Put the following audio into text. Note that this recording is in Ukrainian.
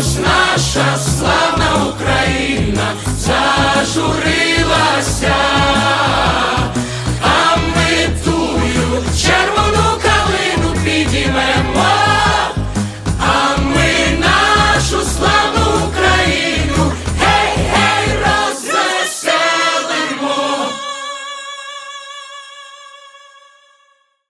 Ж наша славна Україна. Зажурилася,